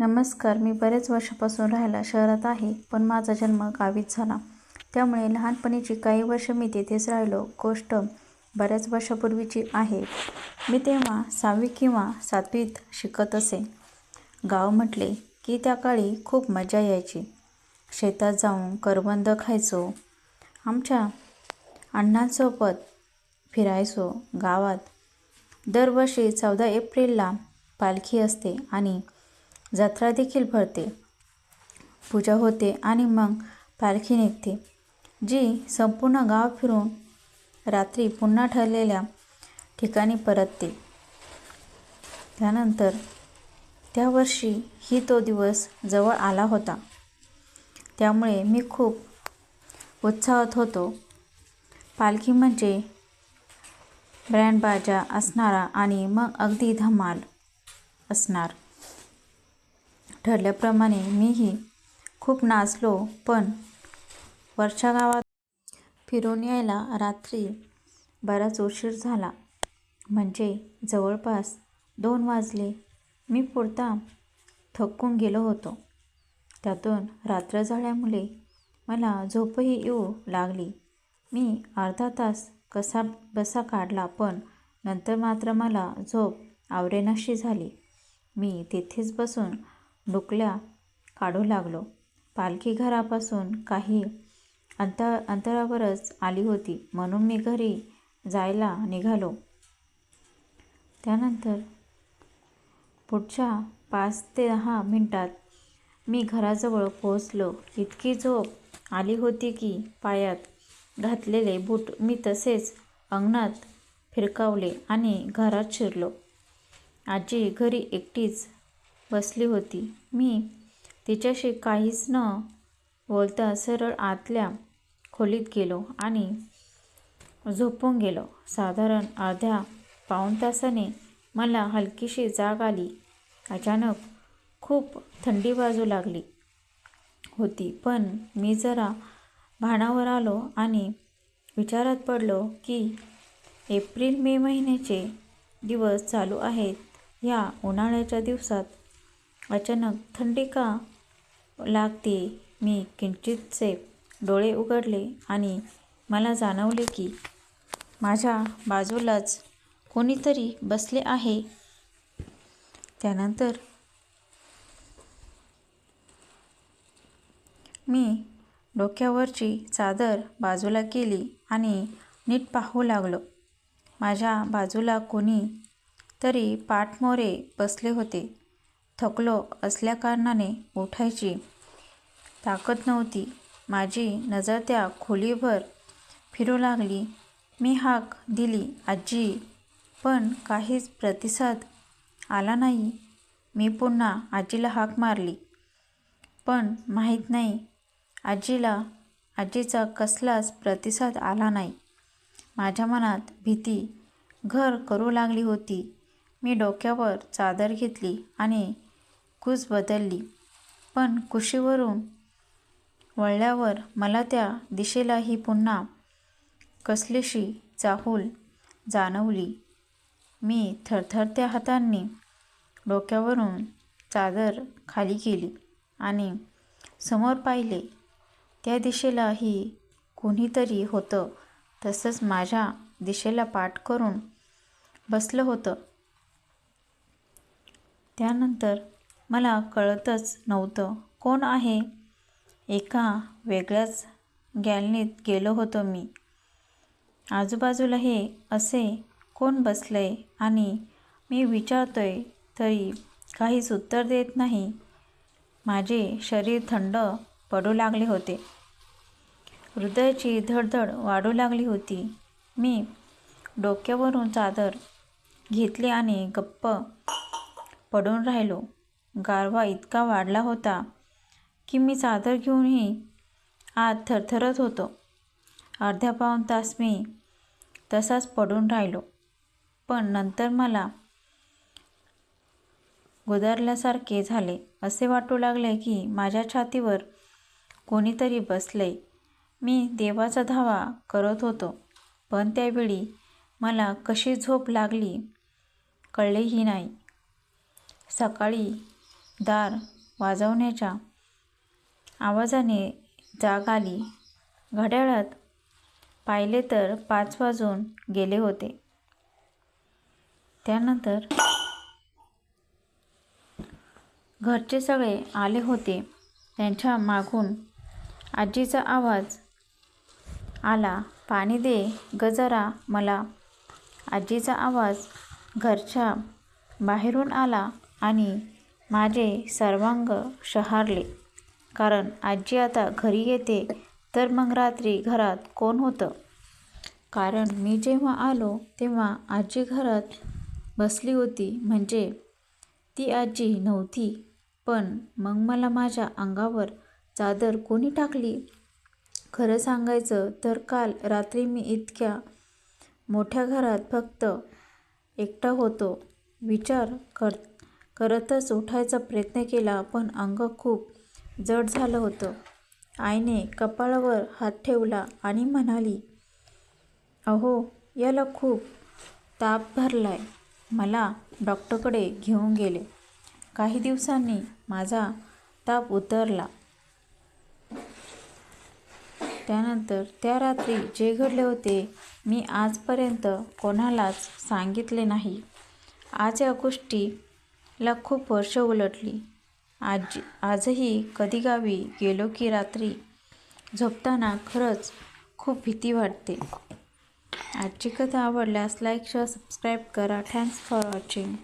नमस्कार मी बरेच वर्षापासून राहायला शहरात आहे पण माझा जन्म गावीच झाला. त्यामुळे लहानपणीची काही वर्ष मी तेथेच राहिलो. गोष्ट बऱ्याच वर्षापूर्वीची आहे. मी तेव्हा सहावी किंवा सातवीत शिकत असे. गाव म्हटले की त्या काळी खूप मजा यायची. शेतात जाऊन करवंद खायचो. आमच्या अण्णांसोबत फिरायचो गावात. दरवर्षी चौदा एप्रिलला पालखी असते आणि जत्रा देखील भरते. पूजा होते आणि मग पालखी निघते जी संपूर्ण गाव फिरून रात्री पुन्हा ठरलेल्या ठिकाणी परतते. त्यानंतर त्या वर्षी ही तो दिवस जवळ आला होता. त्यामुळे मी खूप उत्साहात होतो. पालखी म्हणजे ब्रँड बाजा असणारा आणि मग अगदी धमाल असणार. ठरल्याप्रमाणे मीही खूप नाचलो पण वरच्या गावात फिरून यायला रात्री बराच उशीर झाला. म्हणजे जवळपास दोन वाजले. मी पुरता थकून गेलो होतो. त्यातून रात्र झाल्यामुळे मला झोपही येऊ लागली. मी अर्धा तास कसा बसा काढला पण नंतर मात्र मला झोप आवरेनाशी झाली. मी तिथेच बसून डुकल्या काढू लागलो. पालखी घरापासून काही अंतर अंतरावरच आली होती. म्हणून मी घरी जायला निघालो. त्यानंतर पुढच्या पाच ते दहा मिनटात मी घराजवळ पोहोचलो. इतकी झोप आली होती की पायात घातलेले बूट मी तसेच अंगणात फिरकावले आणि घरात शिरलो. आजी घरी एकटीच बसली होती. मी तिच्याशी काहीच न बोलता सरळ आतल्या खोलीत गेलो आणि झोपून गेलो. साधारण अर्ध्या पाऊण तासाने मला हलकीशी जाग आली. अचानक खूप थंडी बाजू लागली होती पण मी जरा भानावर आलो आणि विचारात पडलो की एप्रिल मे महिन्याचे दिवस चालू आहेत. ह्या उन्हाळ्याच्या दिवसात अचानक थंडी का लागते. मी किंचितसे डोळे उघडले आणि मला जाणवले की माझ्या बाजूलाच कोणीतरी बसले आहे. त्यानंतर मी डोक्यावरची चादर बाजूला केली आणि नीट पाहू लागलो. माझ्या बाजूला कोणी तरी पाठमोरे बसले होते. थकलो असल्याकारणाने उठायची ताकद नव्हती. माझी नजर त्या खोलीभर फिरू लागली. मी हाक दिली आजी पण काहीच प्रतिसाद आला नाही. मी पुन्हा आजीला हाक मारली. पण माहीत नाही आजीला आजीचा कसलाच प्रतिसाद आला नाही. माझ्या मनात भीती घर करू लागली होती. मी डोक्यावर चादर घेतली आणि कूस बदलली. पण कुशीवरून वळल्यावर मला त्या दिशेलाही पुन्हा कसलीशी चाहूल जाणवली. मी थरथरत्या हातांनी डोक्यावरून चादर खाली केली आणि समोर पाहिले त्या दिशेलाही कोणीतरी होतं. तसंच माझ्या दिशेला पाठ करून बसलं होतं. त्यानंतर मला कळतच नव्हतं. कोण आहे? एका वेगळ्याच गॅलनीत गेलो होतो मी. आजूबाजूला हे असे कोण बसले आणि मी विचारतोय तरी काहीच उत्तर देत नाही. माझे शरीर थंड पडू लागले होते. हृदयाची धडधड वाढू लागली होती. मी डोक्यावरून चादर घेतली आणि गप्प पडून राहिलो. गारवा इतका वाढला होता की मी चादर घेऊनही आत थरथरत होतो. अर्ध्या पाऊण तास मी तसाच पडून राहिलो. पण नंतर मला गुदरल्यासारखे झाले. असे वाटू लागले की माझ्या छातीवर कोणीतरी बसले. मी देवाचा धावा करत होतो. पण त्यावेळी मला कशी झोप लागली कळलेही नाही. सकाळी दार वाजवण्याच्या आवाजाने जाग आली. घड्याळात पाहिले तर पाच वाजून गेले होते. त्यानंतर घरचे सगळे आले होते. त्यांच्या मागून आजीचा आवाज आला, पाणी दे गजरा मला. आजीचा आवाज घरच्या बाहेरून आला आणि माझे सर्वांग शहारले. कारण आजी आता घरी येते तर मग रात्री घरात कोण होतं? कारण मी जेव्हा आलो तेव्हा आजी घरात बसली होती. म्हणजे ती आजी नव्हती. पण मग मला माझ्या अंगावर चादर कोणी टाकली? खरं सांगायचं तर काल रात्री मी इतक्या मोठ्या घरात फक्त एकटा होतो. विचार कर करतच उठायचा प्रयत्न केला पण अंग खूप जड झालं होतं. आईने कपाळावर हात ठेवला आणि म्हणाली, अहो, याला खूप ताप भरलाय. मला डॉक्टरकडे घेऊन गेले. काही दिवसांनी माझा ताप उतरला. त्यानंतर त्या रात्री जे घडले होते मी आजपर्यंत कोणालाच सांगितले नाही. आज या गोष्टी ला खूप वर्षं उलटली. आजही कधी गावी गेलो की रात्री झोपताना खरंच खूप भीती वाटते. आजची कथा आवडल्यास लाईक, शेअर, सबस्क्राईब करा. Thanks for watching.